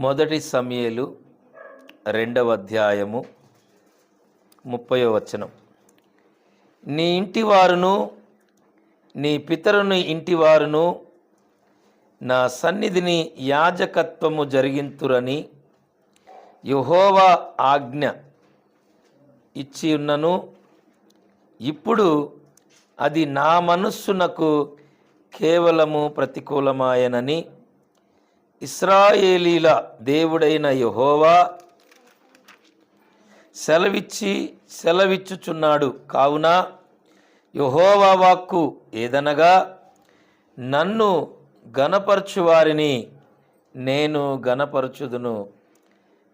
మొదటి సమయలు రెండవ అధ్యాయము ముప్పయో వచనం. నీ ఇంటి వారును నీ పితరుని ఇంటి వారును నా సన్నిధిని యాజకత్వము జరిగింతురని యహోవా ఆజ్ఞ ఇచ్చి ఉన్నను. ఇప్పుడు అది నా మనస్సునకు కేవలము ప్రతికూలమాయనని ఇస్రాయేలీల దేవుడైన యహోవా సెలవిచ్చి సెలవిచ్చుచున్నాడు. కావున యహోవా వాక్కు ఏదనగా నన్ను గనపరచువారిని నేను గనపరచుదును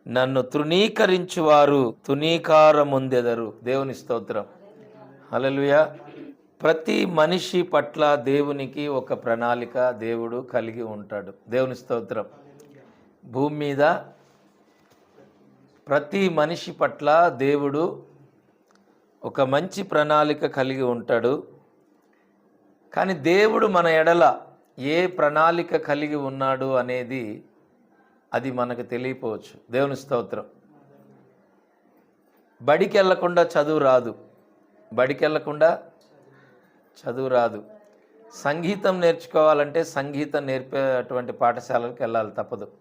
నన్ను తృణీకరించువారు తునీకారముందెదరు దేవుని స్తోత్రం. హల్లెలూయా. ప్రతి మనిషి పట్ల దేవునికి ఒక ప్రణాళిక దేవుడు కలిగి ఉంటాడు. దేవుని స్తోత్రం. భూమి మీద ప్రతి మనిషి పట్ల దేవుడు ఒక మంచి ప్రణాళిక కలిగి ఉంటాడు. కానీ దేవుడు మన ఎడల ఏ ప్రణాళిక కలిగి ఉన్నాడు అనేది అది మనకు తెలియపోవచ్చు. దేవుని స్తోత్రం. బడికి వెళ్ళకుండా చదువు రాదు. బడికి వెళ్ళకుండా చదువు రాదు. సంగీతం నేర్చుకోవాలంటే సంగీతం నేర్పేటువంటి పాఠశాలలకు వెళ్ళాలి తప్పదు.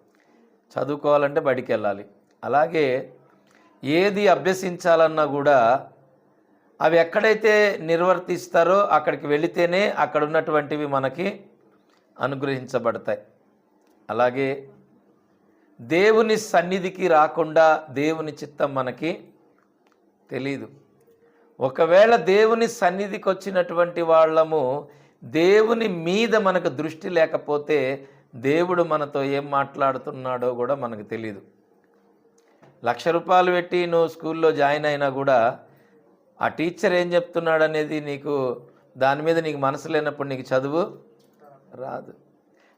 చదువుకోవాలంటే బడికి వెళ్ళాలి. అలాగే ఏది అభ్యసించాలన్నా కూడా అవి ఎక్కడైతే నిర్వర్తిస్తారో అక్కడికి వెళితేనే అక్కడ ఉన్నటువంటివి మనకి అనుగ్రహించబడతాయి. అలాగే దేవుని సన్నిధికి రాకుండా దేవుని చిత్తం మనకి తెలీదు. ఒకవేళ దేవుని సన్నిధికి వచ్చినటువంటి వాళ్ళము దేవుని మీద మనకు దృష్టి లేకపోతే దేవుడు మనతో ఏం మాట్లాడుతున్నాడో కూడా మనకు తెలియదు లక్ష రూపాయలు పెట్టి నువ్వు స్కూల్లో జాయిన్ అయినా కూడా ఆ టీచర్ ఏం చెప్తున్నాడు అనేది నీకు దాని మీద నీకు మనసు లేనప్పుడు నీకు చదువు రాదు.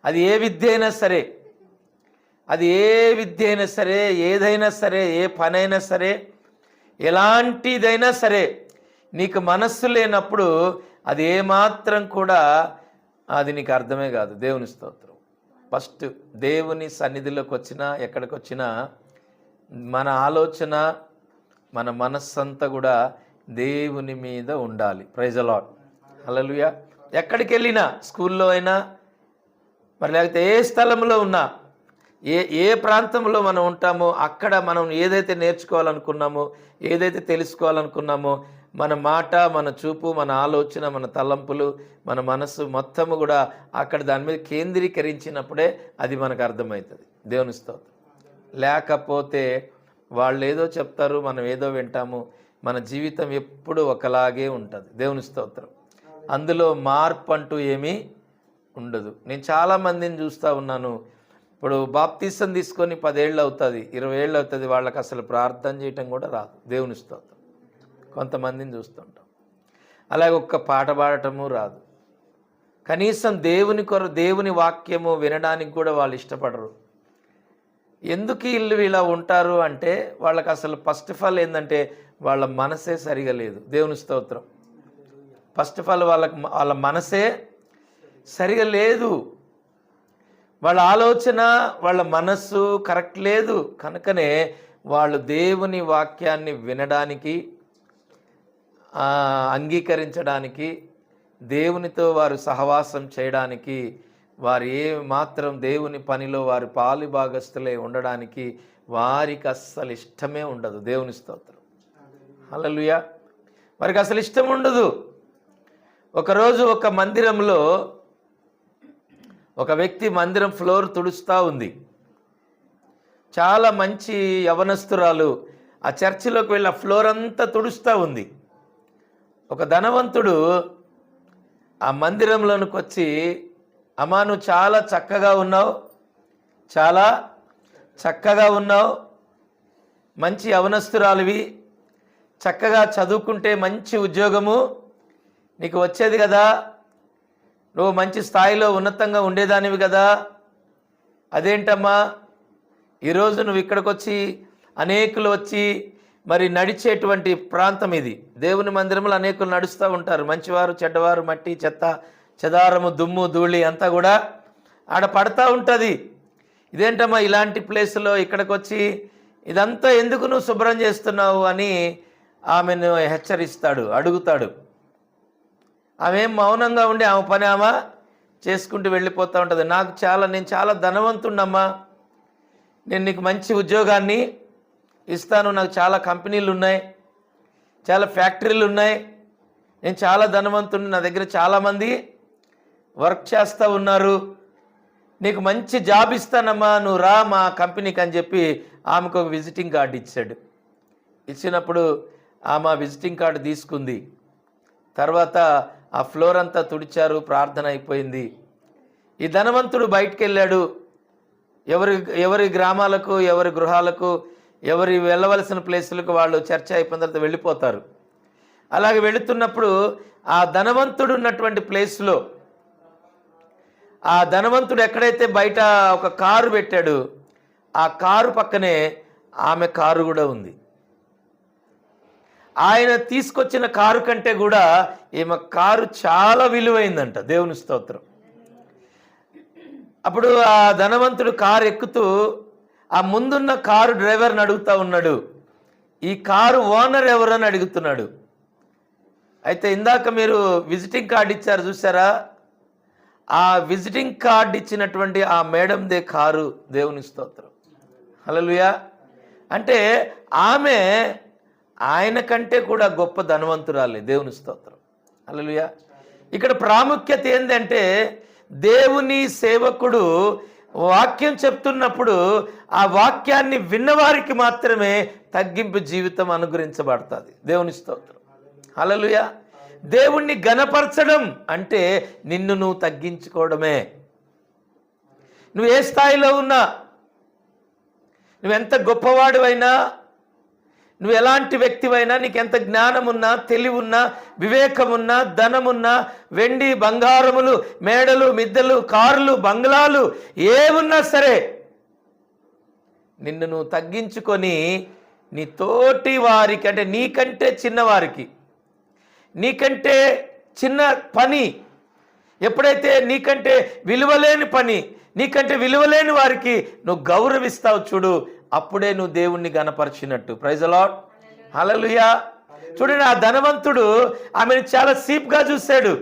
అది ఏ విద్య అయినా సరే అది ఏ విద్య అయినా సరే ఏదైనా సరే ఏ పనైనా సరే ఎలాంటిదైనా సరే నీకు మనస్సు లేనప్పుడు అది ఏమాత్రం కూడా అది నీకు అర్థమే కాదు. దేవుని స్తోత్రం. ఫస్ట్ దేవుని సన్నిధిలోకి వచ్చినా ఎక్కడికి వచ్చినా మన ఆలోచన మన మనస్సంతా కూడా దేవుని మీద ఉండాలి. ప్రైజ్ అలాట్ హల్లెలూయా ఎక్కడికి వెళ్ళినా స్కూల్లో అయినా మరి లేకపోతే ఏ స్థలంలో ఉన్నా ఏ ఏ ప్రాంతంలో మనం ఉంటామో అక్కడ మనం ఏదైతే నేర్చుకోవాలనుకున్నామో ఏదైతే తెలుసుకోవాలనుకున్నామో మన మాట మన చూపు మన ఆలోచన మన తలంపులు మన మనస్సు మొత్తము కూడా అక్కడ దాని మీద కేంద్రీకరించినప్పుడే అది మనకు అర్థమవుతుంది. దేవుని స్తోత్రం. లేకపోతే వాళ్ళు ఏదో చెప్తారు మనం ఏదో వింటాము. మన జీవితం ఎప్పుడు ఒకలాగే ఉంటుంది. దేవుని స్తోత్రం. అందులో మార్పు అంటూ ఏమీ ఉండదు. నేను చాలా మందిని చూస్తూ ఉన్నాను. ఇప్పుడు బాప్తీసం తీసుకొని పదేళ్ళు అవుతుంది ఇరవై ఏళ్ళు అవుతుంది వాళ్ళకి అసలు ప్రార్థన చేయటం కూడా రాదు. దేవుని స్తోత్రం. కొంతమందిని చూస్తుంటాం. అలాగే ఒక్క పాట పాడటము రాదు. కనీసం దేవుని కొర దేవుని వాక్యము వినడానికి కూడా వాళ్ళు ఇష్టపడరు. ఎందుకు వీళ్ళు ఇలా ఉంటారు అంటే వాళ్ళకి అసలు ఫస్ట్ ఆఫ్ ఆల్ ఏంటంటే వాళ్ళ మనసే సరిగా లేదు. దేవుని స్తోత్రం. ఫస్ట్ ఆఫ్ ఆల్ వాళ్ళకి వాళ్ళ మనసే సరిగా లేదు. వాళ్ళ ఆలోచన వాళ్ళ మనస్సు కరెక్ట్ లేదు. కనుకనే వాళ్ళు దేవుని వాక్యాన్ని వినడానికి అంగీకరించడానికి దేవునితో వారు సహవాసం చేయడానికి వారు ఏ మాత్రం దేవుని పనిలో వారు పాలు భాగస్థులే ఉండడానికి వారికి అస్సలు ఇష్టమే ఉండదు. దేవుని స్తోత్రం. అలలుయ వారికి అసలు ఇష్టం ఉండదు. ఒకరోజు ఒక మందిరంలో ఒక వ్యక్తి మందిరం ఫ్లోర్ తుడుస్తూ ఉంది. చాలా మంచి యవనస్తురాలు ఆ చర్చిలోకి వెళ్ళి ఆ ఫ్లోర్ అంతా తుడుస్తూ ఉంది. ఒక ధనవంతుడు ఆ మందిరంలోనికి వచ్చి అమ్మా నువ్వు చాలా చక్కగా ఉన్నావు చాలా చక్కగా ఉన్నావు మంచి అవనస్తురాలివి చక్కగా చదువుకుంటే మంచి ఉద్యోగము నీకు వచ్చేది కదా నువ్వు మంచి స్థాయిలో ఉన్నతంగా ఉండేదానివి కదా అదేంటమ్మా ఈరోజు నువ్వు ఇక్కడికి వచ్చి అనేకులు వచ్చి మరి నడిచేటువంటి ప్రాంతం ఇది. దేవుని మందిరంలో అనేకులు నడుస్తూ ఉంటారు. మంచివారు చెడ్డవారు మట్టి చెత్త చెదారము దుమ్ము ధూళి అంతా కూడా ఆడ పడతా ఉంటుంది. ఇదేంటమ్మా ఇలాంటి ప్లేస్లో ఇక్కడికి వచ్చి ఇదంతా ఎందుకు నువ్వు శుభ్రం చేస్తున్నావు అని ఆమెను హెచ్చరిస్తాడు అడుగుతాడు. ఆమె ఏం మౌనంగా ఉండి ఆమె పని ఆమె చేసుకుంటూ వెళ్ళిపోతూ ఉంటుంది. నాకు చాలా నేను చాలా ధనవంతుండమ్మా నేను నీకు మంచి ఉద్యోగాన్ని ఇస్తాను నాకు చాలా కంపెనీలు ఉన్నాయి చాలా ఫ్యాక్టరీలు ఉన్నాయి. నేను చాలా ధనవంతుని నా దగ్గర చాలామంది వర్క్ చేస్తూ ఉన్నారు. నీకు మంచి జాబ్ ఇస్తానమ్మా నువ్వు రా మా కంపెనీకి అని చెప్పి ఆమెకు ఒక విజిటింగ్ కార్డు ఇచ్చాడు. ఇచ్చినప్పుడు ఆమె విజిటింగ్ కార్డు తీసుకుంది. తర్వాత ఆ ఫ్లోర్ అంతా తుడిచారు ప్రార్థన అయిపోయింది. ఈ ధనవంతుడు బయటకు వెళ్ళాడు. ఎవరి ఎవరి గ్రామాలకు ఎవరి గృహాలకు ఎవరి వెళ్ళవలసిన ప్లేసులకు వాళ్ళు చర్చ అయిపోయిన తర్వాత వెళ్ళిపోతారు. అలాగే వెళుతున్నప్పుడు ఆ ధనవంతుడు ఉన్నటువంటి ప్లేస్లో ఆ ధనవంతుడు ఎక్కడైతే బయట ఒక కారు పెట్టాడు ఆ కారు పక్కనే ఆమె కారు కూడా ఉంది. ఆయన తీసుకొచ్చిన కారు కంటే కూడా ఈమె కారు చాలా విలువైందంట. దేవుని స్తోత్రం. అప్పుడు ఆ ధనవంతుడు కారు ఎక్కుతూ ఆ ముందున్న కారు డ్రైవర్ని అడుగుతా ఉన్నాడు. ఈ కారు ఓనర్ ఎవరని అడుగుతున్నాడు. అయితే ఇందాక మీరు విజిటింగ్ కార్డు ఇచ్చారు చూసారా ఆ విజిటింగ్ కార్డు ఇచ్చినటువంటి ఆ మేడందే కారు దేవుని స్తోత్రం. హలలుయా అంటే ఆమె ఆయన కంటే కూడా గొప్ప ధనవంతురాలే దేవుని స్తోత్రం. హలలుయా ఇక్కడ ప్రాముఖ్యత ఏంటంటే దేవుని సేవకుడు వాక్యం చెప్తున్నప్పుడు ఆ వాక్యాన్ని విన్నవారికి మాత్రమే తగ్గింపు జీవితం అనుగ్రహించబడుతుంది. దేవుని స్తోత్రం. అలలుయ దేవుణ్ణి గనపరచడం అంటే నిన్ను నువ్వు తగ్గించుకోవడమే. నువ్వు ఏ స్థాయిలో ఉన్నా నువ్వెంత గొప్పవాడివైనా నువ్వు ఎలాంటి వ్యక్తివైనా నీకు ఎంత జ్ఞానమున్నా తెలివున్నా వివేకమున్నా ధనమున్నా వెండి బంగారములు మేడలు మిద్దెలు కార్లు బంగ్లాలు ఏమున్నా సరే నిన్ను నువ్వు తగ్గించుకొని నీ తోటి వారికి అంటే నీకంటే చిన్నవారికి నీకంటే చిన్న పని ఎప్పుడైతే నీకంటే విలువలేని పని నీకంటే విలువలేని వారికి నువ్వు గౌరవిస్తావు చూడు. అప్పుడే నువ్వు దేవుణ్ణి గనపరిచినట్టు ప్రైజ్ అలాట్ హలలుయా చూడండి ఆ ధనవంతుడు ఆమెను చాలా సీప్గా చూశాడు.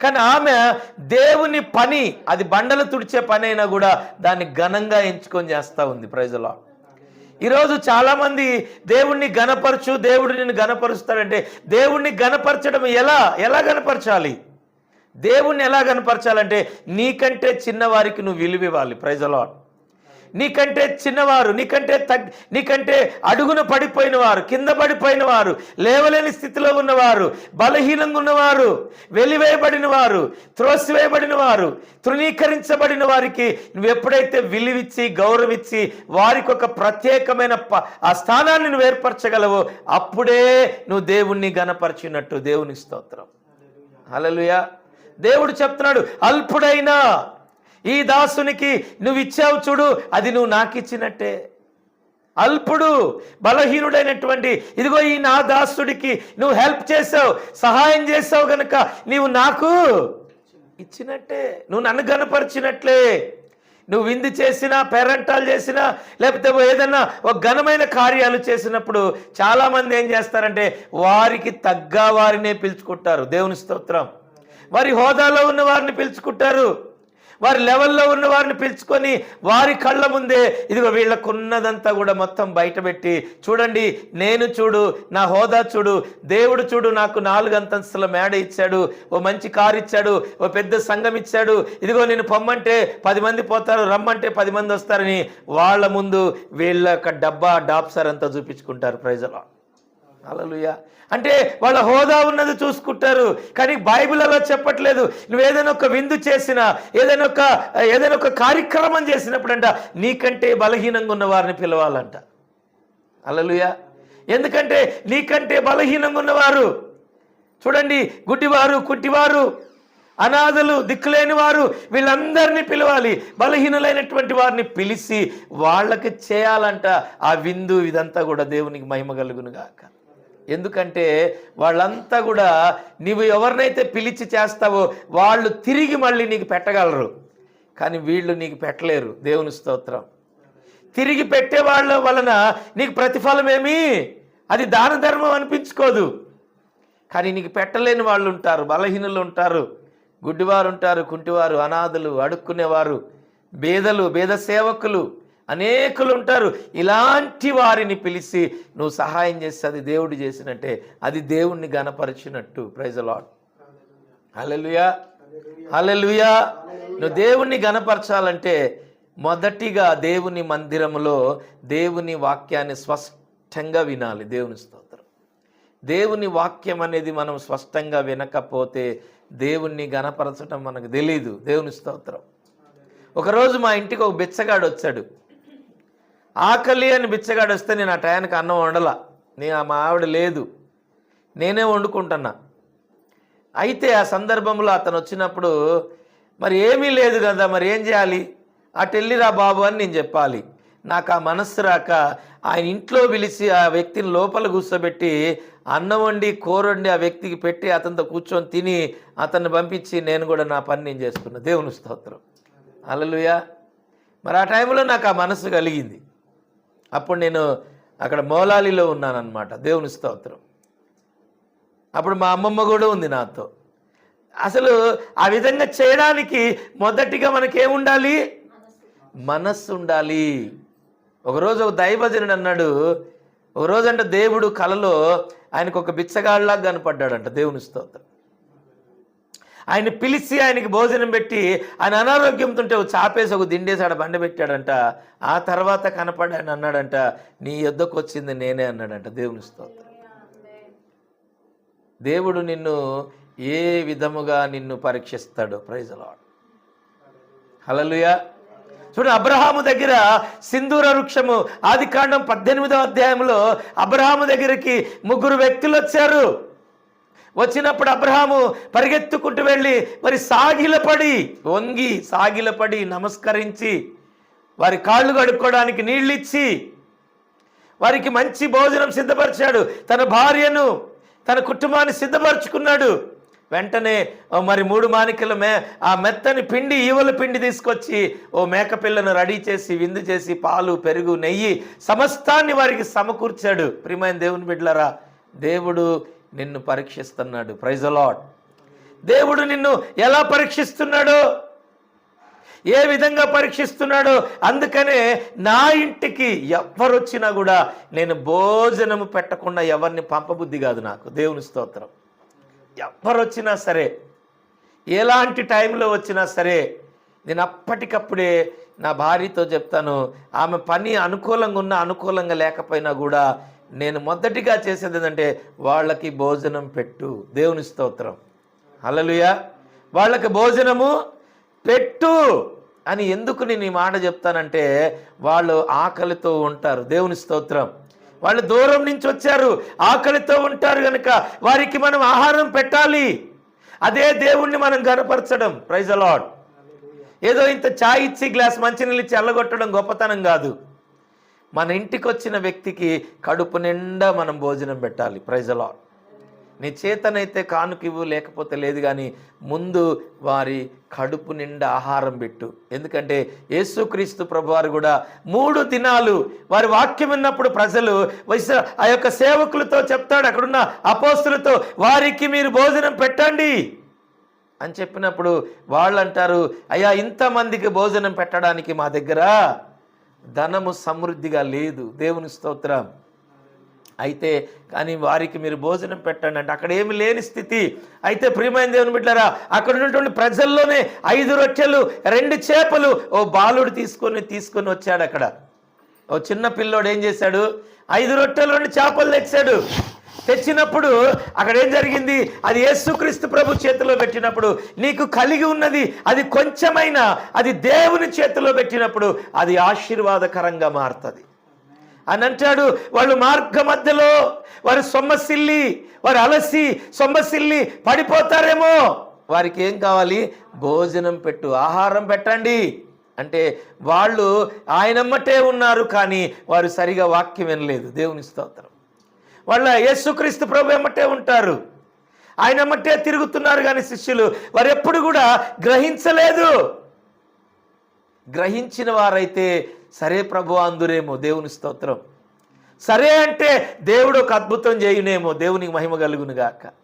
కానీ ఆమె దేవుని పని అది బండలు తుడిచే పని అయినా కూడా దాన్ని ఘనంగా ఎంచుకొని చేస్తూ ఉంది. ప్రజలో ఈరోజు చాలామంది దేవుణ్ణి గనపరచు దేవుడు నిన్ను గనపరుస్తాడంటే దేవుణ్ణి గనపరచడం ఎలా? ఎలా గనపరచాలి దేవుణ్ణి ఎలా గనపరచాలంటే నీకంటే చిన్నవారికి నువ్వు విలువ ఇవ్వాలి ప్రైజలో నీకంటే చిన్నవారు నీకంటే తగ్ నీకంటే అడుగున పడిపోయిన వారు కింద పడిపోయిన వారు లేవలేని స్థితిలో ఉన్నవారు బలహీనంగా ఉన్నవారు వెలివేయబడిన వారు త్రోసివేయబడిన వారు తృణీకరించబడిన వారికి నువ్వు ఎప్పుడైతే విలువిచ్చి గౌరవించి వారికి ఒక ప్రత్యేకమైన ప- ఆ స్థానాన్ని నువ్వు ఏర్పరచగలవో అప్పుడే నువ్వు దేవుణ్ణి గనపరిచినట్టు దేవుని స్తోత్రం. హల్లెలూయా. దేవుడు చెప్తున్నాడు అల్పుడైనా ఈ దాసునికి నువ్వు ఇచ్చావు చూడు అది నువ్వు నాకు ఇచ్చినట్టే అల్పుడు బలహీనుడైనటువంటి ఇదిగో ఈ నా దాసుడికి నువ్వు హెల్ప్ చేసావు సహాయం చేసావు గనుక నీవు నాకు ఇచ్చినట్టే. నువ్వు నన్ను గనపరిచినట్లే నువ్వు విందు చేసినా పేరంటాలు చేసినా లేకపోతే ఏదన్నా ఒక ఘనమైన కార్యాలు చేసినప్పుడు చాలామంది ఏం చేస్తారంటే వారికి తగ్గ వారినే పిలుచుకుంటారు. దేవుని స్తోత్రం. వారి హోదాలో ఉన్న వారిని పిలుచుకుంటారు. వారి లెవెల్లో ఉన్న వారిని పిలుచుకొని వారి కళ్ళ ముందే ఇదిగో వీళ్ళకున్నదంతా కూడా మొత్తం బయటపెట్టి చూడండి నేను చూడు నా హోదా చూడు దేవుడు చూడు నాకు నాలుగు అంతస్తుల మేడ ఇచ్చాడు ఓ మంచి కారు ఇచ్చాడు ఓ పెద్ద సంఘం ఇచ్చాడు ఇదిగో నేను పొమ్మంటే పది మంది పోతారు రమ్మంటే పది మంది వస్తారని వాళ్ళ ముందు వీళ్ళ యొక్క డబ్బా డాప్సర్ అంతా చూపించుకుంటారు ప్రజలు అలలుయా అంటే వాళ్ళ హోదా ఉన్నది చూసుకుంటారు. కానీ బైబిల్ అలా చెప్పట్లేదు. నువ్వు ఏదైనా ఒక విందు చేసినా ఏదైనా ఒక ఏదైనా ఒక కార్యక్రమం చేసినప్పుడంట నీకంటే బలహీనంగా ఉన్న వారిని పిలవాలంట. అలలుయా ఎందుకంటే నీకంటే బలహీనంగా ఉన్నవారు చూడండి గుడ్డివారు కుట్టివారు అనాథలు దిక్కులేని వారు వీళ్ళందరినీ పిలవాలి. బలహీనులైనటువంటి వారిని పిలిచి వాళ్ళకి చేయాలంట. ఆ విందు ఇదంతా కూడా దేవునికి మహిమ కలుగునుగాక. ఎందుకంటే వాళ్ళంతా కూడా నీవు ఎవరినైతే పిలిచి చేస్తావో వాళ్ళు తిరిగి మళ్ళీ నీకు పెట్టగలరు. కానీ వీళ్ళు నీకు పెట్టలేరు. దేవుని స్తోత్రం. తిరిగి పెట్టే వాళ్ళ వలన నీకు ప్రతిఫలం ఏమి? అది దాన ధర్మం అనిపించుకోదు. కానీ నీకు పెట్టలేని వాళ్ళు ఉంటారు. బలహీనులు ఉంటారు. గుడ్డివారు ఉంటారు కుంటివారు అనాథులు అడుక్కునేవారు బేదలు బేద సేవకులు అనేకులు ఉంటారు ఇలాంటి వారిని పిలిచి నువ్వు సహాయం చేస్తే అది దేవుడు చేసినట్టే అది దేవుణ్ణి గనపరిచినట్టు ప్రైజ్ లాడ్ హల్లెలూయా హల్లెలూయా నువ్వు దేవుణ్ణి గనపరచాలంటే మొదటిగా దేవుని మందిరములో దేవుని వాక్యాన్ని స్పష్టంగా వినాలి. దేవుని స్తోత్రం. దేవుని వాక్యం అనేది మనం స్పష్టంగా వినకపోతే దేవుణ్ణి గనపరచడం మనకు తెలియదు దేవుని స్తోత్రం. ఒకరోజు మా ఇంటికి ఒక బిచ్చగాడు వచ్చాడు ఆకలి అని బిచ్చగాడు వస్తే నేను ఆ టయానికి అన్నం వండలా. నేను మా ఆవిడ లేదు. నేనే వండుకుంటున్నా. అయితే ఆ సందర్భంలో అతను వచ్చినప్పుడు మరి ఏమీ లేదు కదా మరి ఏం చేయాలి? అటు వెళ్ళిరా బాబు అని నేను చెప్పాలి. నాకు ఆ మనస్సు రాక ఆయన ఇంట్లో పిలిచి ఆ వ్యక్తిని లోపల కూర్చోబెట్టి అన్నం వండి కూర వండి ఆ వ్యక్తికి పెట్టి అతనితో కూర్చొని తిని అతన్ని పంపించి నేను కూడా నా పని నేను చేసుకున్నా. దేవుని స్తోత్రం. అలలుయా మరి ఆ టైంలో నాకు ఆ మనస్సు కలిగింది. అప్పుడు నేను అక్కడ మౌలాలిలో ఉన్నానన్నమాట. దేవుని స్తోత్రం. అప్పుడు మా అమ్మమ్మ కూడా ఉంది నాతో. అసలు ఆ విధంగా చేయడానికి మొదటిగా మనకేముండాలి? మనస్సు ఉండాలి ఒకరోజు ఒక దైవజనుడు అన్నాడు ఒకరోజు అంటే దేవుడు కలలో ఆయనకు ఒక బిచ్చగాళ్ళలాగా కనపడ్డాడంట దేవుని స్తోత్రం. ఆయన పిలిచి ఆయనకి భోజనం పెట్టి ఆయన అనారోగ్యంతో ఉంటే ఒక చాపేసి ఒక దిండేసి ఆడ బండ పెట్టాడంట. ఆ తర్వాత కనపడి ఆయన అన్నాడంట నీ యుద్ధకు వచ్చింది నేనే అన్నాడంట దేవుని స్తోత్రం. దేవుడు నిన్ను ఏ విధముగా నిన్ను పరీక్షిస్తాడు ప్రైజలాడు హలలుయా చూడు అబ్రహాము దగ్గర సింధూర వృక్షము ఆది కాండం పద్దెనిమిదవ అధ్యాయంలో అబ్రహాము దగ్గరికి ముగ్గురు వ్యక్తులు వచ్చారు. వచ్చినప్పుడు అబ్రహాము పరిగెత్తుకుంటూ వెళ్ళి మరి సాగిలపడి వంగి సాగిలపడి నమస్కరించి వారి కాళ్ళు కడుక్కోవడానికి నీళ్ళు ఇచ్చి వారికి మంచి భోజనం సిద్ధపరిచాడు. తన భార్యను తన కుటుంబాన్ని సిద్ధపరచుకున్నాడు. వెంటనే ఓ మరి మూడు మానికల మే ఆ మెత్తని పిండి ఈవల పిండి తీసుకొచ్చి ఓ మేకపిల్లను రెడీ చేసి విందు చేసి పాలు పెరుగు నెయ్యి సమస్తాన్ని వారికి సమకూర్చాడు. ప్రియమైన దేవుని బిడ్డలరా దేవుడు నిన్ను పరీక్షిస్తున్నాడు. ప్రైజ్ అలాడ్ దేవుడు నిన్ను ఎలా పరీక్షిస్తున్నాడు? ఏ విధంగా పరీక్షిస్తున్నాడో? అందుకనే నా ఇంటికి ఎవరు వచ్చినా కూడా నేను భోజనము పెట్టకుండా ఎవరిని పంపబుద్ధి కాదు నాకు. దేవుని స్తోత్రం. ఎవరు వచ్చినా సరే ఎలాంటి టైంలో వచ్చినా సరే నేను అప్పటికప్పుడే నా భార్యతో చెప్తాను ఆమె పని అనుకూలంగా ఉన్నా అనుకూలంగా లేకపోయినా కూడా నేను మొదటిగా చేసేది ఏంటంటే వాళ్ళకి భోజనం పెట్టు. దేవుని స్తోత్రం. అలలుయా వాళ్ళకి భోజనము పెట్టు అని ఎందుకు నేను ఈ మాట చెప్తానంటే వాళ్ళు ఆకలితో ఉంటారు. దేవుని స్తోత్రం. వాళ్ళు దూరం నుంచి వచ్చారు. ఆకలితో ఉంటారు కనుక వారికి మనం ఆహారం పెట్టాలి. అదే దేవుణ్ణి మనం గనపరచడం. ప్రైజ్ అలాడ్ ఏదో ఇంత చాయ్ ఇచ్చి గ్లాస్ మంచినీళ్ళు ఇచ్చి అల్లగొట్టడం గొప్పతనం కాదు. మన ఇంటికి వచ్చిన వ్యక్తికి కడుపు నిండా మనం భోజనం పెట్టాలి. ప్రైజ్ నీ చేతనైతే కానుకివ్వు లేకపోతే లేదు కానీ ముందు వారి కడుపు నిండా ఆహారం పెట్టు. ఎందుకంటే యేసుక్రీస్తు ప్రభువారు కూడా మూడు దినాలు వారి వాక్యం విన్నప్పుడు ప్రజలు వైస ఆ యొక్క సేవకులతో చెప్తాడు అక్కడున్న అపోస్తులతో వారికి మీరు భోజనం పెట్టండి. అని చెప్పినప్పుడు వాళ్ళు అంటారు అయ్యా ఇంతమందికి భోజనం పెట్టడానికి మా దగ్గర ధనము సమృద్ధిగా లేదు. దేవుని స్తోత్రం. అయితే కానీ వారికి మీరు భోజనం పెట్టండి అంటే అక్కడ ఏమి లేని స్థితి. అయితే ప్రియమైన దేవుని బిడ్డారా అక్కడ ఉన్నటువంటి ప్రజల్లోనే ఐదు రొట్టెలు రెండు చేపలు ఓ బాలుడు తీసుకొని తీసుకొని వచ్చాడు అక్కడ. ఓ చిన్న పిల్లోడు ఏం చేశాడు? ఐదు రొట్టెలు రెండు చేపలు తెచ్చాడు. తెచ్చినప్పుడు అక్కడ ఏం జరిగింది? అది యేసుక్రీస్తు ప్రభు చేతిలో పెట్టినప్పుడు నీకు కలిగి ఉన్నది అది కొంచెమైనా అది దేవుని చేతిలో పెట్టినప్పుడు అది ఆశీర్వాదకరంగా మారుతుంది. అని అంటాడు వాళ్ళు మార్గ మధ్యలో వారు సొమ్మసిల్లి వారు అలసి సొమ్మసిల్లి పడిపోతారేమో. వారికి ఏం కావాలి? భోజనం పెట్టు ఆహారం పెట్టండి. అంటే వాళ్ళు ఆయనమ్మటే ఉన్నారు కానీ వారు సరిగా వాక్యం వినలేదు. దేవుని స్తోత్రం. వాళ్ళ యేసుక్రీస్తు ప్రభు ఎమ్మటే ఉంటారు. ఆయన ఎమ్మటే తిరుగుతున్నారు కానీ శిష్యులు వారు ఎప్పుడు కూడా గ్రహించలేదు. గ్రహించిన వారైతే సరే ప్రభు అందురేమో దేవుని స్తోత్రం. సరే అంటే దేవుడు ఒక అద్భుతం చేయునేమో దేవునికి మహిమ కలుగును గాక.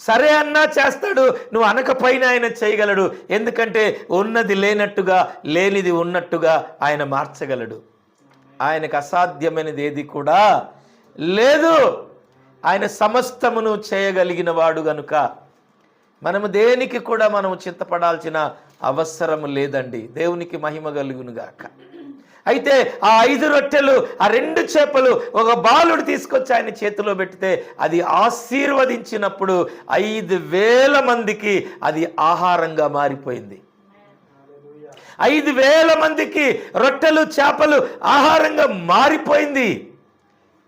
సరే అన్నా చేస్తాడు నువ్వు అనకపోయినా ఆయన చేయగలడు. ఎందుకంటే ఉన్నది లేనట్టుగా లేనిది ఉన్నట్టుగా ఆయన మార్చగలడు. ఆయనకు అసాధ్యమైనది ఏది కూడా లేదు. ఆయన సమస్తమును చేయగలిగిన వాడు గనుక మనము దేనికి కూడా మనము చింతపడాల్సిన అవసరం లేదండి. దేవునికి మహిమ కలుగునుగాక అయితే ఆ ఐదు రొట్టెలు ఆ రెండు చేపలు ఒక బాలుడు తీసుకొచ్చి ఆయన చేతిలో పెడితే అది ఆశీర్వదించినప్పుడు ఐదు వేల మందికి అది ఆహారంగా మారిపోయింది. ఐదు వేల మందికి రొట్టెలు చేపలు ఆహారంగా మారిపోయింది.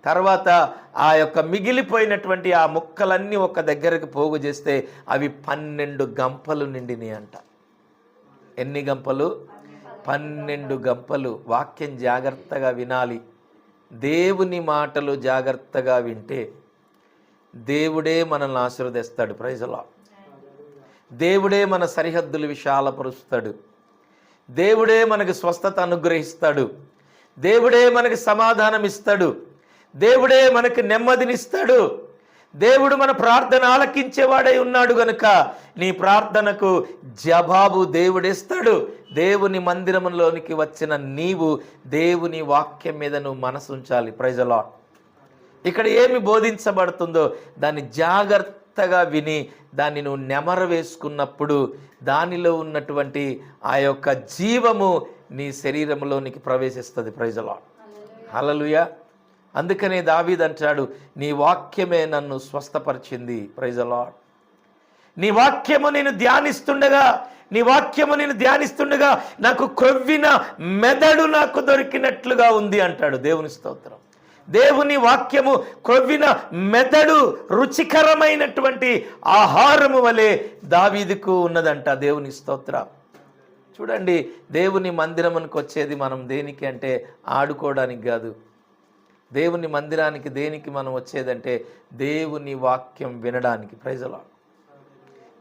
తర్వాత ఆ యొక్క మిగిలిపోయినటువంటి ఆ ముక్కలన్నీ ఒక దగ్గరకు పోగు చేస్తే అవి పన్నెండు గంపలు నిండినాయి అంట. ఎన్ని గంపలు? పన్నెండు గంపలు. వాక్యం జాగ్రత్తగా వినాలి. దేవుని మాటలు జాగ్రత్తగా వింటే దేవుడే మనల్ని ఆశీర్వదిస్తాడు. ప్రైజలా దేవుడే మన సరిహద్దులు విశాలపరుస్తాడు. దేవుడే మనకు స్వస్థత అనుగ్రహిస్తాడు. దేవుడే మనకి సమాధానం ఇస్తాడు దేవుడే మనకు నెమ్మదినిస్తాడు. దేవుడు మన ప్రార్థన ఆలకించేవాడై ఉన్నాడు గనుక నీ ప్రార్థనకు జవాబు దేవుడిస్తాడు. దేవుని మందిరంలోనికి వచ్చిన నీవు దేవుని వాక్యం మీద నువ్వు మనసు ఉంచాలి ప్రైజలా ఇక్కడ ఏమి బోధించబడుతుందో దాన్ని జాగ్రత్తగా విని దాన్ని నువ్వు నెమర వేసుకున్నప్పుడు దానిలో ఉన్నటువంటి ఆ యొక్క జీవము నీ శరీరంలోనికి ప్రవేశిస్తుంది. ప్రైజలా హలలుయ అందుకనే దావీద్ అంటాడు నీ వాక్యమే నన్ను స్వస్థపరిచింది. ప్రైజలా నీ వాక్యము నేను ధ్యానిస్తుండగా నీ వాక్యము నేను ధ్యానిస్తుండగా నాకు క్రొవ్విన మెదడు నాకు దొరికినట్లుగా ఉంది అంటాడు దేవుని స్తోత్రం. దేవుని వాక్యము క్రొవ్విన మెదడు రుచికరమైనటువంటి ఆహారము వలె దావీదుకు ఉన్నదంట దేవుని స్తోత్ర. చూడండి దేవుని మందిరమునికి వచ్చేది మనం దేనికి అంటే ఆడుకోవడానికి కాదు. దేవుని మందిరానికి దేనికి మనం వచ్చేదంటే దేవుని వాక్యం వినడానికి. ప్రజల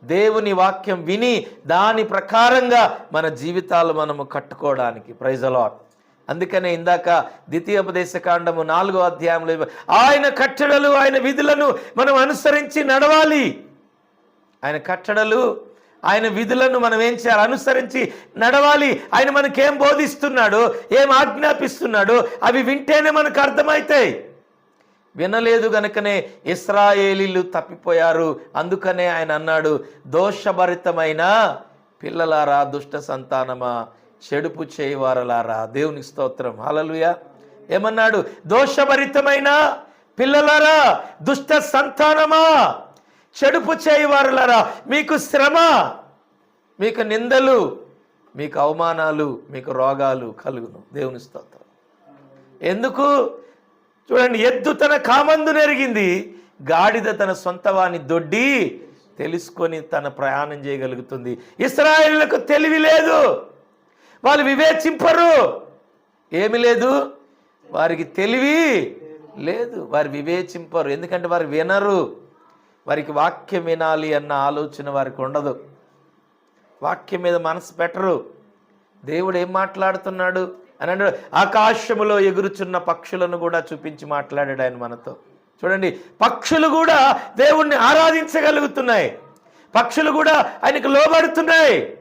దేవుని వాక్యం విని దాని ప్రకారంగా మన జీవితాలు మనము కట్టుకోవడానికి. ప్రైజలాట్ అందుకనే ఇందాక ద్వితీయోపదేశ కాండము నాలుగో అధ్యాయంలో ఆయన కట్టడలు ఆయన విధులను మనం అనుసరించి నడవాలి. ఆయన కట్టడలు ఆయన విధులను మనం ఏం చేయాలి? అనుసరించి నడవాలి. ఆయన మనకేం బోధిస్తున్నాడు? ఏం ఆజ్ఞాపిస్తున్నాడు? అవి వింటేనే మనకు అర్థమవుతాయి వినలేదు గనుకనే ఇస్రాయేలీలు తప్పిపోయారు. అందుకనే ఆయన అన్నాడు దోషభరితమైన పిల్లలారా దుష్ట సంతానమా? చెడుపు చేయవారలారా? దేవుని స్తోత్రం. హలలుయ ఏమన్నాడు? దోషభరితమైన పిల్లలారా దుష్ట సంతానమా? చెడుపు చేయవారులారా మీకు శ్రమ మీకు నిందలు మీకు అవమానాలు మీకు రోగాలు కలుగును. దేవుని స్తోత్రం. ఎందుకు? చూడండి ఎద్దు తన కామందు నెరిగింది గాడిద తన సొంత వాణి దొడ్డి తెలుసుకొని తన ప్రయాణం చేయగలుగుతుంది. ఇస్రాయేళ్ళకు తెలివి లేదు వాళ్ళు వివేచింపరు. ఏమి లేదు వారికి తెలివి లేదు వారు వివేచింపరు. ఎందుకంటే వారు వినరు. వారికి వాక్యం వినాలి అన్న ఆలోచన వారికి ఉండదు. వాక్యం మీద మనసు పెట్టరు. దేవుడు ఏం మాట్లాడుతున్నాడు అని అంటే ఆకాశములో ఎగురుచున్న పక్షులను కూడా చూపించి మాట్లాడాడు ఆయన మనతో. చూడండి పక్షులు కూడా దేవుణ్ణి ఆరాధించగలుగుతున్నాయి. పక్షులు కూడా ఆయనకు లోబడుతున్నాయి.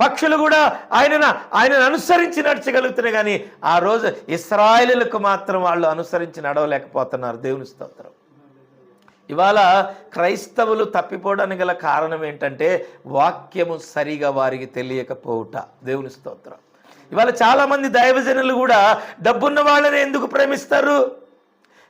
పక్షులు కూడా ఆయన ఆయనను అనుసరించి నడచగలుగుతున్నాయి. కానీ ఆ రోజు ఇస్రాయలులకు మాత్రం వాళ్ళు అనుసరించి నడవలేకపోతున్నారు. దేవుని స్తోత్రం. ఇవాళ క్రైస్తవులు తప్పిపోవడానికి గల కారణం ఏంటంటే వాక్యము సరిగా వారికి తెలియకపోవుట. దేవుని స్తోత్రం. ఇవాళ చాలామంది దైవజనులు కూడా డబ్బున్న వాళ్ళని ఎందుకు ప్రేమిస్తారు?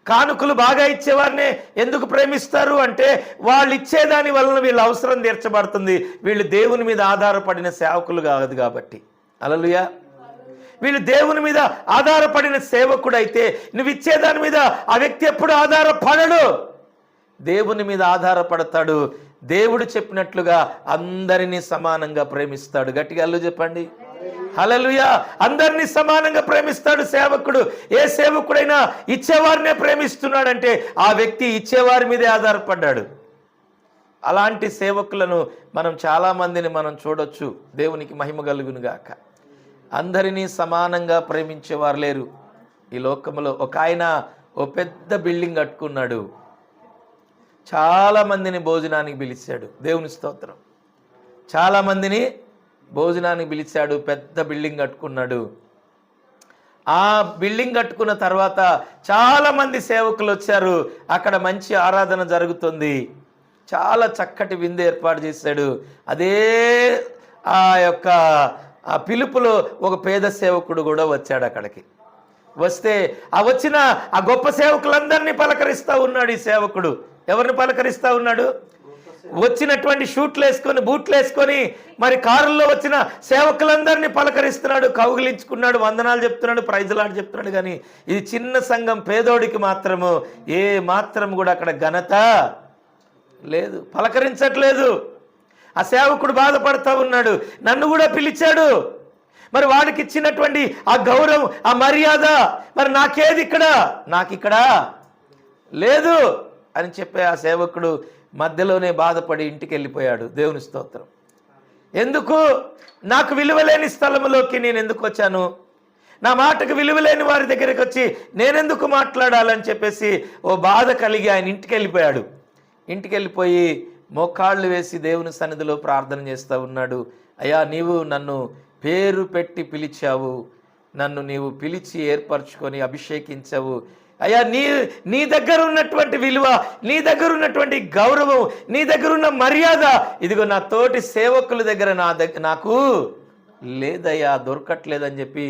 కానుకలు బాగా ఇచ్చేవారినే ఎందుకు ప్రేమిస్తారు? అంటే వాళ్ళు ఇచ్చేదాని వలన వీళ్ళ అవసరం తీర్చబడుతుంది. వీళ్ళు దేవుని మీద ఆధారపడిన సేవకులు కాదు కాబట్టి. అలలుయా. వీళ్ళు దేవుని మీద ఆధారపడిన సేవకుడు అయితే నువ్వు ఇచ్చేదాని మీద ఆ వ్యక్తి ఎప్పుడు ఆధారపడడు. దేవుని మీద ఆధారపడతాడు. దేవుడు చెప్పినట్లుగా అందరినీ సమానంగా ప్రేమిస్తాడు. గట్టిగా అల్లు చెప్పండి. హలలుయా అందరినీ సమానంగా ప్రేమిస్తాడు సేవకుడు. ఏ సేవకుడైనా ఇచ్చేవారినే ప్రేమిస్తున్నాడంటే ఆ వ్యక్తి ఇచ్చేవారి మీదే ఆధారపడ్డాడు. అలాంటి సేవకులను మనం చాలామందిని మనం చూడొచ్చు. దేవునికి మహిమ కలుగునుగాక. అందరినీ సమానంగా ప్రేమించేవారు లేరు. ఈ లోకంలో ఒక ఆయన ఓ పెద్ద బిల్డింగ్ కట్టుకున్నాడు. చాలామందిని భోజనానికి పిలిచాడు. దేవుని స్తోత్రం. చాలామందిని భోజనానికి పిలిచాడు పెద్ద బిల్డింగ్ కట్టుకున్నాడు. ఆ బిల్డింగ్ కట్టుకున్న తర్వాత చాలామంది సేవకులు వచ్చారు. అక్కడ మంచి ఆరాధన జరుగుతుంది. చాలా చక్కటి విందు ఏర్పాటు చేశాడు. అదే ఆ యొక్క ఆ పిలుపులో ఒక పేద సేవకుడు కూడా వచ్చాడు అక్కడికి. వస్తే ఆ వచ్చిన ఆ గొప్ప సేవకులందరినీ పలకరిస్తూ ఉన్నాడు ఈ సేవకుడు. ఎవరిని పలకరిస్తూ ఉన్నాడు? వచ్చినటువంటి షూట్లు వేసుకొని బూట్లు వేసుకొని మరి కారుల్లో వచ్చిన సేవకులందరినీ పలకరిస్తున్నాడు కౌగిలించుకున్నాడు వందనాలు చెప్తున్నాడు ప్రైజులాడు చెప్తున్నాడు. కానీ ఇది చిన్న సంఘం పేదోడికి మాత్రము ఏ మాత్రం కూడా అక్కడ ఘనత లేదు పలకరించట్లేదు. ఆ సేవకుడు బాధపడతా ఉన్నాడు. నన్ను కూడా పిలిచాడు. మరి వాడికి ఇచ్చినటువంటి ఆ గౌరవం ఆ మర్యాద మరి నాకేది ఇక్కడ? నాకు ఇక్కడ లేదు. అని చెప్పే ఆ సేవకుడు మధ్యలోనే బాధపడి ఇంటికి వెళ్ళిపోయాడు దేవుని స్తోత్రం. ఎందుకు? నాకు విలువలేని స్థలములోకి నేను ఎందుకు వచ్చాను? నా మాటకు విలువలేని వారి దగ్గరికి వచ్చి నేనెందుకు మాట్లాడాలని చెప్పేసి ఓ బాధ కలిగి ఆయన ఇంటికి వెళ్ళిపోయాడు ఇంటికి వెళ్ళిపోయి మోకాళ్ళు వేసి దేవుని సన్నిధిలో ప్రార్థన చేస్తూ ఉన్నాడు. అయ్యా నీవు నన్ను పేరు పెట్టి పిలిచావు. నన్ను నీవు పిలిచి ఏర్పరచుకొని అభిషేకించావు. అయ్యా నీ నీ దగ్గర ఉన్నటువంటి విలువ నీ దగ్గర ఉన్నటువంటి గౌరవం నీ దగ్గర ఉన్న మర్యాద. ఇదిగో నా తోటి సేవకుల దగ్గర నా దగ్గర నాకు లేదయ్యా దొరకట్లేదని చెప్పి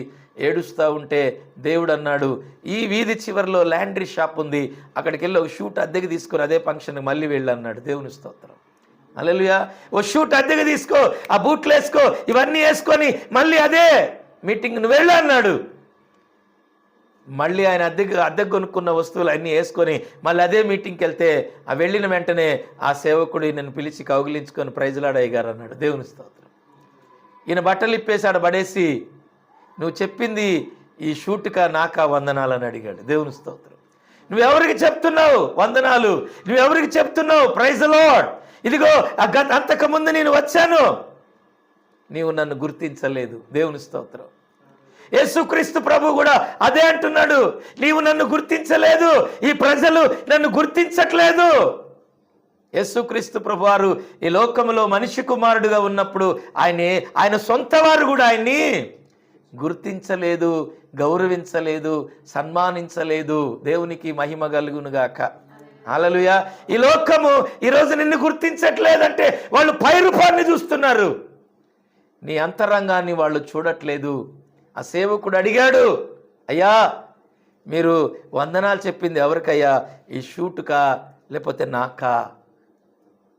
ఏడుస్తూ ఉంటే దేవుడు అన్నాడు ఈ వీధి చివరిలో ల్యాండ్రీ షాప్ ఉంది. అక్కడికి వెళ్ళి ఒక షూట్ అద్దెకి తీసుకొని అదే ఫంక్షన్కి మళ్ళీ వెళ్ళన్నాడు. దేవుని స్తోత్రం. అలెలుయా ఓ షూట్ అద్దెకి తీసుకో ఆ బూట్లు వేసుకో ఇవన్నీ వేసుకొని మళ్ళీ అదే మీటింగ్ నువ్వు వెళ్ళు అన్నాడు మళ్ళీ ఆయన అద్దెకు అద్దెకు కొనుక్కున్న వస్తువులు అన్నీ వేసుకొని మళ్ళీ అదే మీటింగ్కి వెళ్తే ఆ వెళ్ళిన వెంటనే ఆ సేవకుడు నన్ను పిలిచి కౌగిలించుకొని ప్రైజులాడయ్య గారు అన్నాడు. దేవుని స్తోత్రం. ఈయన బట్టలు ఇప్పేశాడు పడేసి నువ్వు చెప్పింది ఈ షూట్కా నాకా వందనాలని అడిగాడు. దేవుని స్తోత్రం. నువ్వెవరికి చెప్తున్నావు వందనాలు? నువ్వెవరికి చెప్తున్నావు? ప్రైజ్ లార్డ్ ఇదిగో ఆ గత అంతకుముందు నేను వచ్చాను. నీవు నన్ను గుర్తించలేదు. దేవుని స్తోత్రం. యేసుక్రీస్తు ప్రభు కూడా అదే అంటున్నాడు. నీవు నన్ను గుర్తించలేదు. ఈ ప్రజలు నన్ను గుర్తించట్లేదు. యేసుక్రీస్తు ప్రభు వారు ఈ లోకంలో మనిషి కుమారుడుగా ఉన్నప్పుడు ఆయన ఆయన సొంత వారు కూడా ఆయన్ని గుర్తించలేదు గౌరవించలేదు సన్మానించలేదు. దేవునికి మహిమ కలుగునుగాక. అలలుయ ఈ లోకము ఈరోజు నిన్ను గుర్తించట్లేదంటే వాళ్ళు పై రూపాన్ని చూస్తున్నారు. నీ అంతరంగాన్ని వాళ్ళు చూడట్లేదు. ఆ సేవకుడు అడిగాడు అయ్యా మీరు వందనాలు చెప్పింది ఎవరికయ్యా? ఈ షూట్కా లేకపోతే నాకా?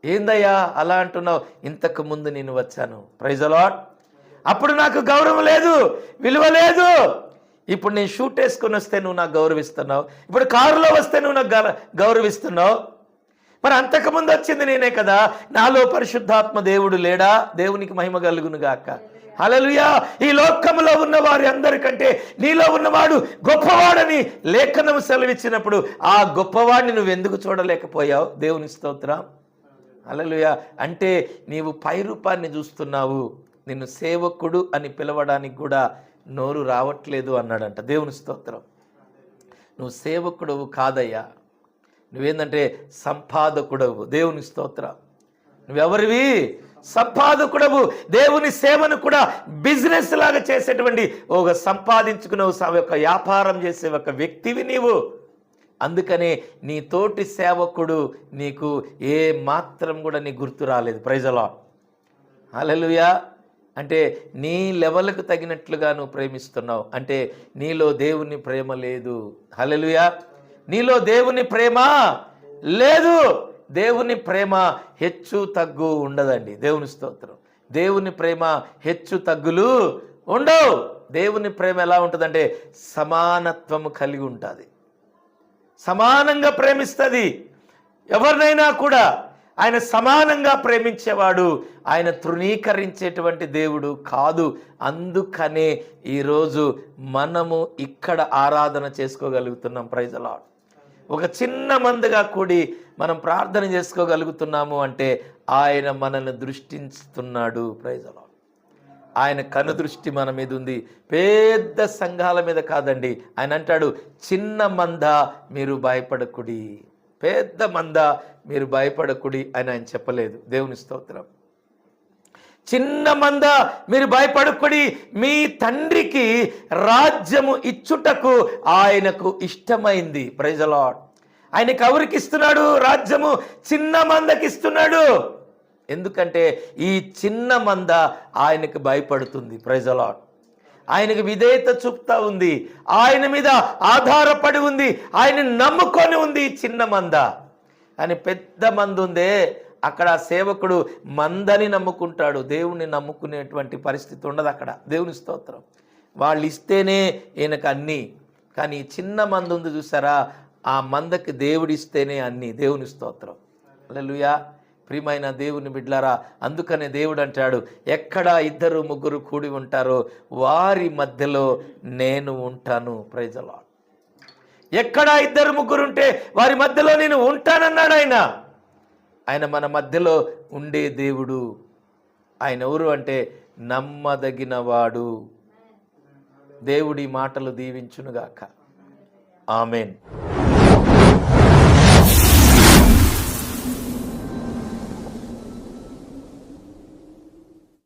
ఏందయ్యా అలా అంటున్నావు? ఇంతకు ముందు నేను వచ్చాను. ప్రైజ్ అలాట్ అప్పుడు నాకు గౌరవం లేదు విలువ లేదు. ఇప్పుడు నేను షూట్ వేసుకొని వస్తే నువ్వు నాకు గౌరవిస్తున్నావు. ఇప్పుడు కారులో వస్తే నువ్వు నాకు గౌరవిస్తున్నావు. మరి అంతకుముందు వచ్చింది నేనే కదా. నాలో పరిశుద్ధాత్మ దేవుడు లేడా? దేవునికి మహిమ కలుగును గాక. హల్లెలూయా. ఈ లోకములో ఉన్న వారి అందరికంటే నీలో ఉన్నవాడు గొప్పవాడని లేఖనం సెలవిచ్చినప్పుడు ఆ గొప్పవాడిని నువ్వు ఎందుకు చూడలేకపోయావు? దేవుని స్తోత్రం. హల్లెలూయా. అంటే నీవు పై రూపాన్ని చూస్తున్నావు. నిన్ను సేవకుడు అని పిలవడానికి కూడా నోరు రావట్లేదు అన్నాడంట. దేవుని స్తోత్రం. నువ్వు సేవకుడవు కాదయ్యా. నువ్వేందంటే సంపాదకుడవు. దేవుని స్తోత్రం. నువ్వెవరివి? సంపాదకుడవు దేవుని సేవను కూడా బిజినెస్ లాగా చేసేటువంటి ఒక సంపాదించుకునే ఒక వ్యాపారం చేసే ఒక వ్యక్తివి నీవు. అందుకనే నీ తోటి సేవకుడు నీకు ఏ మాత్రం కూడా నీ గుర్తు రాలేదు. ప్రైజలా అలలుయా అంటే నీ లెవెల్కు తగినట్లుగా నువ్వు ప్రేమిస్తున్నావు. అంటే నీలో దేవుని ప్రేమ లేదు. హలలుయా నీలో దేవుని ప్రేమ లేదు. దేవుని ప్రేమ హెచ్చు తగ్గు ఉండదండి. దేవుని స్తోత్రం. దేవుని ప్రేమ హెచ్చు తగ్గులు ఉండవు. దేవుని ప్రేమ ఎలా ఉంటుందంటే సమానత్వము కలిగి ఉంటుంది. సమానంగా ప్రేమిస్తుంది. ఎవరినైనా కూడా ఆయన సమానంగా ప్రేమించేవాడు ఆయన తృణీకరించేటువంటి దేవుడు కాదు. అందుకనే ఈరోజు మనము ఇక్కడ ఆరాధన చేసుకోగలుగుతున్నాం. ప్రైజలా ఒక చిన్న మందుగా కూడి మనం ప్రార్థన చేసుకోగలుగుతున్నాము అంటే ఆయన మనల్ని దృష్టిస్తున్నాడు ప్రైజలో ఆయన కనుదృష్టి మన మీద ఉంది. పెద్ద సంఘాల మీద కాదండి. ఆయన అంటాడు చిన్న మంద మీరు భయపడకుడి. పెద్ద మంద మీరు భయపడకుడి అని ఆయన చెప్పలేదు. దేవుని స్తోత్రం. చిన్న మంద. మీరు భయపడకుడి. మీ తండ్రికి రాజ్యము ఇచ్చుటకు ఆయనకు ఇష్టమైంది. ప్రజలాడ్ ఆయనకు ఎవరికి ఇస్తున్నాడు రాజ్యము? చిన్న మందకి ఇస్తున్నాడు. ఎందుకంటే ఈ చిన్న మంద ఆయనకు భయపడుతుంది. ప్రజలాడ్ ఆయనకు విధేయత చూపుతా ఉంది. ఆయన మీద ఆధారపడి ఉంది. ఆయన నమ్ముకొని ఉంది చిన్న మంద. అని పెద్ద మంది ఉందే అక్కడ సేవకుడు మందని నమ్ముకుంటాడు. దేవుణ్ణి నమ్ముకునేటువంటి పరిస్థితి ఉండదు అక్కడ. దేవుని స్తోత్రం. వాళ్ళు ఇస్తేనే ఈయనకు అన్నీ. కానీ చిన్న మంద ఉంది చూసారా? ఆ మందకి దేవుడిస్తేనే అన్నీ. దేవుని స్తోత్రం. అలలుయా ప్రియమైన దేవుని బిడ్లారా అందుకనే దేవుడు అంటాడు ఎక్కడ ఇద్దరు ముగ్గురు కూడి ఉంటారో వారి మధ్యలో నేను ఉంటాను. ప్రైజలా ఎక్కడ ఇద్దరు ముగ్గురు ఉంటే వారి మధ్యలో నేను ఉంటానన్నాడు ఆయన. ఆయన మన మధ్యలో ఉండే దేవుడు. ఆయన ఎవరు అంటే నమ్మదగినవాడు. దేవుడి మాటలు దీవించునుగాక. ఆమెన్.